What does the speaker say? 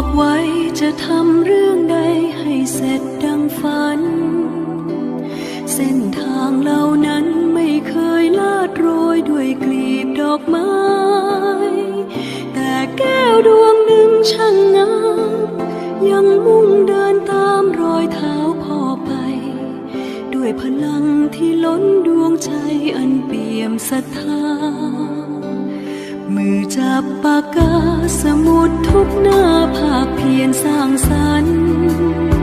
บอกไว้จะทำเรื่องใดให้เสร็จดังฝัน เส้นทางเหล่านั้นไม่เคยลาดโรยด้วยกลีบดอกไม้ แต่แก้วดวงหนึ่งช่างงามยังมุ่งเดินตามรอยเท้าพ่อไป ด้วยพลังที่ล้นดวงใจอันเปี่ยมศรัทธา มือจับปากกาสมุดทุกหน้าภาคเพียรสร้างสรรค์